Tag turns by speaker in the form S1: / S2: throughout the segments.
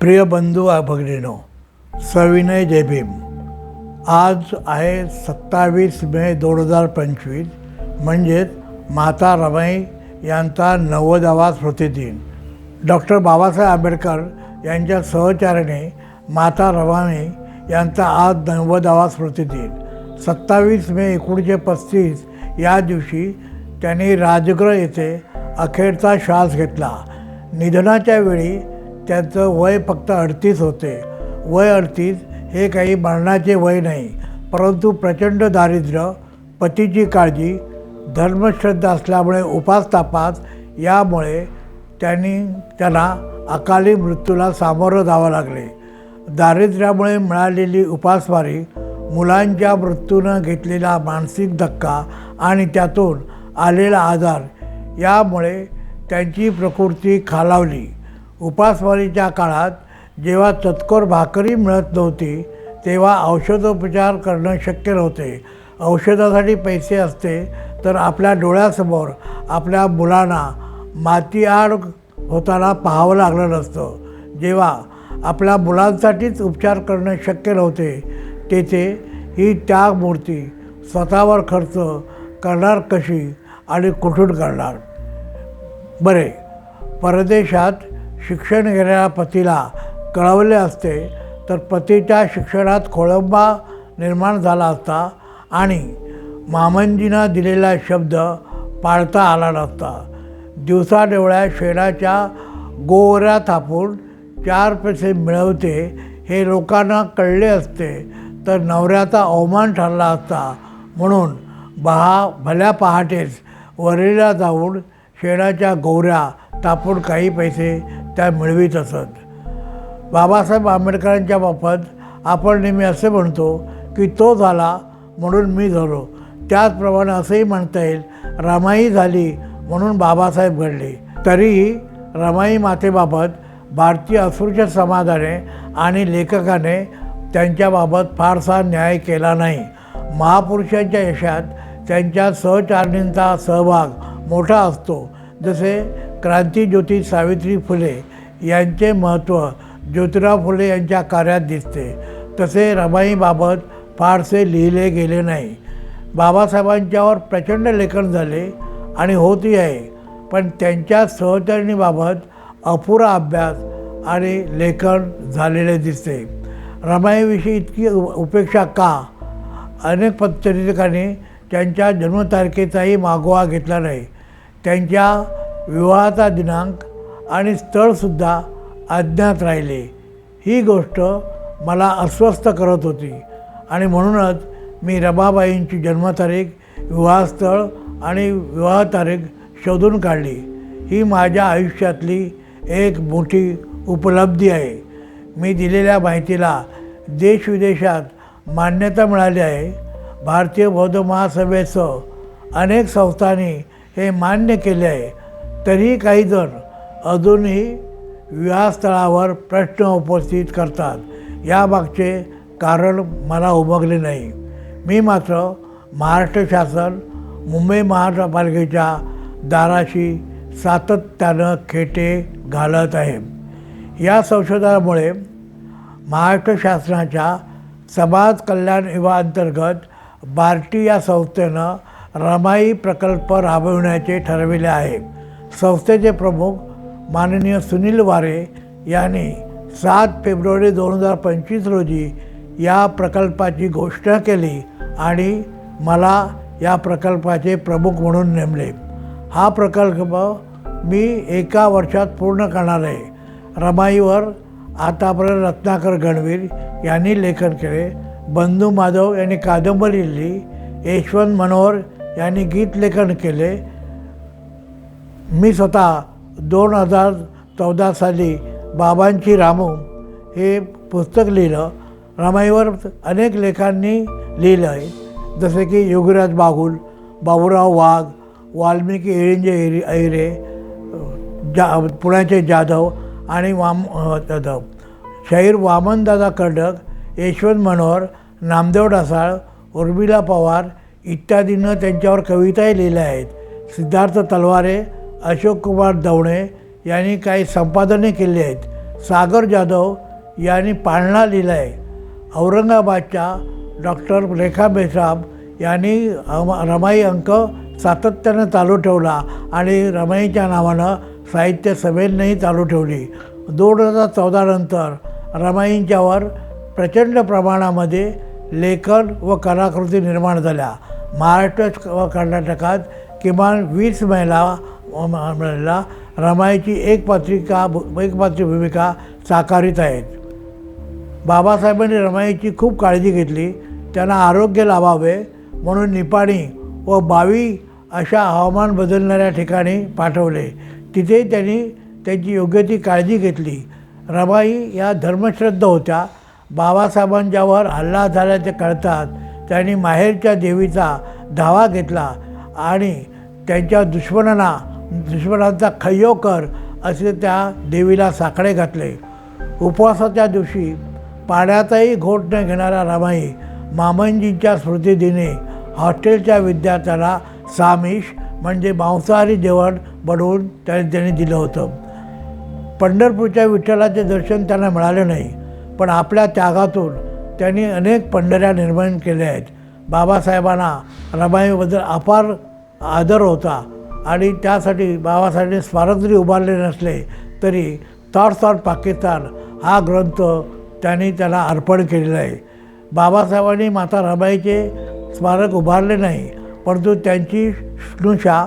S1: प्रिय बंधू भगिनीनो सविनय जयभीम आज आहे सत्तावीस मे दोन हजार पंचवीस म्हणजेच माता रमाई यांचा नव्वदावा स्मृतिदिन. डॉक्टर बाबासाहेब आंबेडकर यांच्या सहचार्याने माता रमाई यांचा आज नव्वदावा स्मृतिदिन. सत्तावीस मे एकोणीसशे पस्तीस या दिवशी त्यांनी राजगृह येथे अखेरचा श्वास घेतला. निधनाच्या वेळी त्यांचं वय फक्त अडतीस होते. वय अडतीस हे काही मरणाचे वय नाही परंतु प्रचंड दारिद्र्य पतीची काळजी धर्मश्रद्धा असल्यामुळे उपासतापास यामुळे त्यांनी त्यांना अकाली मृत्यूला सामोरं जावं लागले. दारिद्र्यामुळे मिळालेली उपासमारी मुलांच्या मृत्यूनं घेतलेला मानसिक धक्का आणि त्यातून आलेला आजार यामुळे त्यांची प्रकृती खालावली. उपासमारीच्या काळात जेव्हा चतकोर भाकरी मिळत नव्हती तेव्हा औषधोपचार करणं शक्य नव्हते. औषधासाठी पैसे असते तर आपल्या डोळ्यासमोर आपल्या मुलांना मातीआड होताना पाहावं लागलं नसतं. जेव्हा आपल्या मुलांसाठीच उपचार करणं शक्य नव्हते तेथे ही त्यागमूर्ती स्वतःवर खर्च करणार कशी? आणि कुठून करणार? बरे परदेशात शिक्षण घेणाऱ्या पतीला कळवले असते तर पतीच्या शिक्षणात खोळंबा निर्माण झाला असता आणि मामंजींना दिलेला शब्द पाळता आला नसता. दिवसाढवळ्या शेणाच्या गोवऱ्या थापून चार पैसे मिळवते हे लोकांना कळले असते तर नवऱ्याचा अवमान ठरला असता. म्हणून बहा भल्या पहाटेच वरळीला जाऊन शेणाच्या गोऱ्या तापून काही पैसे त्या मिळवीत असत. बाबासाहेब आंबेडकरांच्या बाबत आपण नेहमी असे म्हणतो की तो झाला म्हणून मी झालो. त्याचप्रमाणे असंही म्हणता येईल रमाई झाली म्हणून बाबासाहेब घडले. तरीही रमाई मातेबाबत भारतीय अस्पृश्य समाजाने आणि लेखकाने त्यांच्याबाबत फारसा न्याय केला नाही. महापुरुषांच्या यशात त्यांच्या सहचारणींचा सहभाग मोठा असतो. जसे क्रांतीज्योती सावित्री फुले यांचे महत्त्व ज्योतिराव फुले यांच्या कार्यात दिसते. तसे रमाईबाबत फारसे लिहिले गेले नाही. बाबासाहेबांच्यावर प्रचंड लेखन झाले आणि होतही आहे. पण त्यांच्या सहचरणीबाबत अपुरा अभ्यास आणि लेखन झालेले दिसते. रमाईविषयी इतकी उपेक्षा का? अनेक पद्धतीकांनी त्यांच्या जन्मतारखेचाही मागोवा घेतला नाही. त्यांच्या विवाहाचा दिनांक आणि स्थळसुद्धा अज्ञात राहिले. ही गोष्ट मला अस्वस्थ करत होती आणि म्हणूनच मी रबाबाईंची जन्मतारीख विवाहस्थळ आणि विवाह तारीख शोधून काढली. ही माझ्या आयुष्यातली एक मोठी उपलब्धी आहे. मी दिलेल्या माहितीला देशविदेशात मान्यता मिळाली आहे. भारतीय बौद्ध महासभेचं अनेक संस्थांनी हे मान्य केले आहे. तरीही काही जण अजूनही विवाहस्थळावर प्रश्न उपस्थित करतात. यामागचे कारण मला उमगले नाही. मी मात्र महाराष्ट्र शासन मुंबई महानगरपालिकेच्या दाराशी सातत्यानं खेटे घालत आहे. या संशोधनामुळे महाराष्ट्र शासनाच्या समाज कल्याण विभागाअंतर्गत बार्टी या संस्थेनं रमाई प्रकल्प राबविण्याचे ठरविले आहे. संस्थेचे प्रमुख माननीय सुनील वारे यांनी सात फेब्रुवारी दोन हजार पंचवीस रोजी या प्रकल्पाची घोषणा केली आणि मला या प्रकल्पाचे प्रमुख म्हणून नेमले. हा प्रकल्प मी एका वर्षात पूर्ण करणार आहे. रमाईवर आतापर्यंत रत्नाकर गणवीर यांनी लेखन केले. बंधू माधव यांनी कादंबरी लिहिली यशवंत मनोहर यांनी गीतलेखन केले. मी स्वतः दोन हजार चौदा साली बाबांची रामू हे पुस्तक लिहिलं. रमाईवर अनेक लेखांनी लिहिलं आहे. जसे की योगीराज बागुल बाबूराव वाघ वाल्मिकी एळिंजे एरी ऐरे जा पुण्याचे जाधव आणि वाम जाधव. शाहीर वामनदादा कर्डक यशवंत मनोहर नामदेव ढासाळ उर्मिला पवार इत्यादींनं त्यांच्यावर कविताही लिहिल्या आहेत. सिद्धार्थ तलवारे अशोक कुमार दवणे यांनी काही संपादने केली आहेत. सागर जाधव यांनी पाळणा लिहिला आहे औरंगाबादच्या डॉक्टर रेखा बेसाब यांनी रमाई अंक सातत्यानं चालू ठेवला आणि रमाईच्या नावानं साहित्य संमेलनही चालू ठेवली. दोन हजार चौदानंतर रमाईंच्यावर प्रचंड प्रमाणामध्ये लेखन व कलाकृती निर्माण झाल्या. महाराष्ट्र व कर्नाटकात किमान वीस महिला महिला रमाईची एक पत्रिका एक पात्र भूमिका साकारित आहेत. बाबासाहेबांनी रमाईची खूप काळजी घेतली. त्यांना आरोग्य लाभावे म्हणून निपाणी व बावी अशा हवामान बदलणाऱ्या ठिकाणी पाठवले. तिथे त्यांनी त्यांची योग्य ती काळजी घेतली. रमाई या धर्मश्रद्धा होत्या. बाबासाहेबांच्यावर हल्ला झाल्याचे कळतात त्यांनी माहेरच्या देवीचा धावा घेतला आणि त्यांच्या दुश्मनांना दुश्मनांचा खय्यो कर असे त्या देवीला साखळे घातले. उपवासाच्या दिवशी पाण्याचाही घोट न घेणारा रमाई मामंजींच्या स्मृतिदिनी हॉस्टेलच्या विद्यार्थ्याला सामिष म्हणजे मांसाहारी जेवण बनवून त्याने त्यांनी दिलं होतं. पंढरपूरच्या विठ्ठलाचे दर्शन त्यांना मिळाले नाही. पण आपल्या त्यागातून त्यांनी अनेक पंढऱ्या निर्माण केल्या आहेत. बाबासाहेबांना रमाईबद्दल अपार आदर होता आणि त्यासाठी बाबासाहेबांनी स्मारक जरी उभारले नसले तरी थॉट्स ऑन पाकिस्तान हा ग्रंथ त्यांनी त्याला अर्पण केलेला आहे. बाबासाहेबांनी माता रमाईचे स्मारक उभारले नाही परंतु त्यांची स्नुषा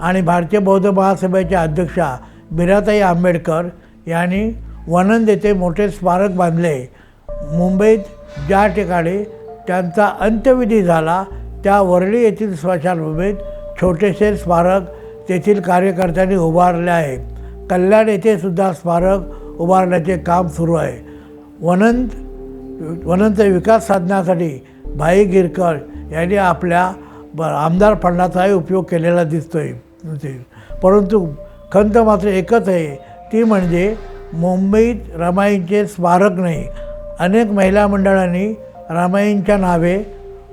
S1: आणि भारतीय बौद्ध महासभेच्या अध्यक्षा बिराताई आंबेडकर यांनी वनंद येथे मोठे स्मारक बांधले. मुंबईत ज्या ठिकाणी त्यांचा अंत्यविधी झाला त्या वरळी येथील स्मशानभूमीत छोटेसे स्मारक तेथील कार्यकर्त्यांनी उभारले आहे. कल्याण येथे सुद्धा स्मारक उभारण्याचे काम सुरू आहे. वनंत वनंतचा विकास साधण्यासाठी भाई गिरकर यांनी आपल्या ब आमदार फंडाचाही उपयोग केलेला दिसतो आहे परंतु खंत मात्र एकच आहे. ती म्हणजे मुंबईत रमाईचे स्मारक नाही. अनेक महिला मंडळांनी रमाईंच्या नावे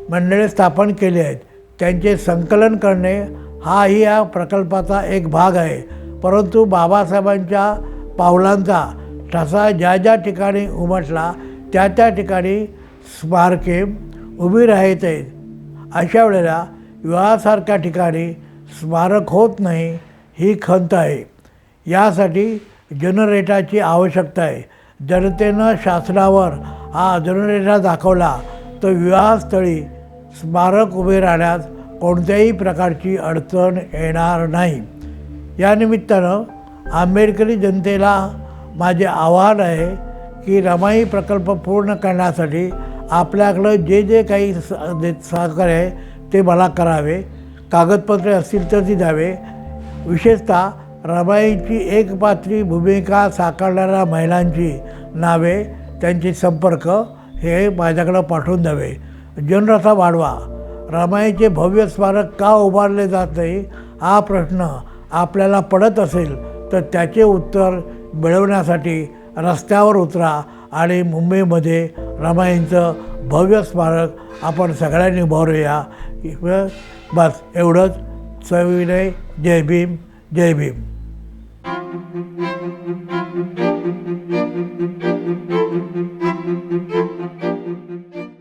S1: मंडळे स्थापन केली आहेत. त्यांचे संकलन करणे हाही या प्रकल्पाचा एक भाग आहे. परंतु बाबासाहेबांच्या पावलांचा ठसा ज्या ज्या ठिकाणी उमटला त्या त्या ठिकाणी स्मारके उभी राहत आहेत. अशा वेळेला विवाहासारख्या ठिकाणी स्मारक होत नाही ही खंत आहे. यासाठी जनरेटाची आवश्यकता आहे. जनतेनं शासनावर हा जनरेटा दाखवला तर विवाहस्थळी स्मारक उभे राहण्यास कोणत्याही प्रकारची अडचण येणार नाही. या निमित्तानं आंबेडकरी जनतेला माझे आव्हान आहे की रमाई प्रकल्प पूर्ण करण्यासाठी आपल्याकडं जे जे काही स दे- सहकार्य आहे ते मला करावे. कागदपत्रे असतील तर ती द्यावे. विशेषतः रमाईची एकपात्री भूमिका साकारणाऱ्या महिलांची नावे त्यांचे संपर्क हे माझ्याकडं पाठवून द्यावे. जनरथा वाढवा. रमाईचे भव्य स्मारक का उभारले जात नाही हा प्रश्न आपल्याला पडत असेल तर त्याचे उत्तर मिळवण्यासाठी रस्त्यावर उतरा आणि मुंबईमध्ये रमाईंचं भव्य स्मारक आपण सगळ्यांनी उभारूया. बस एवढंच. सविनय जय भीम. जय भीम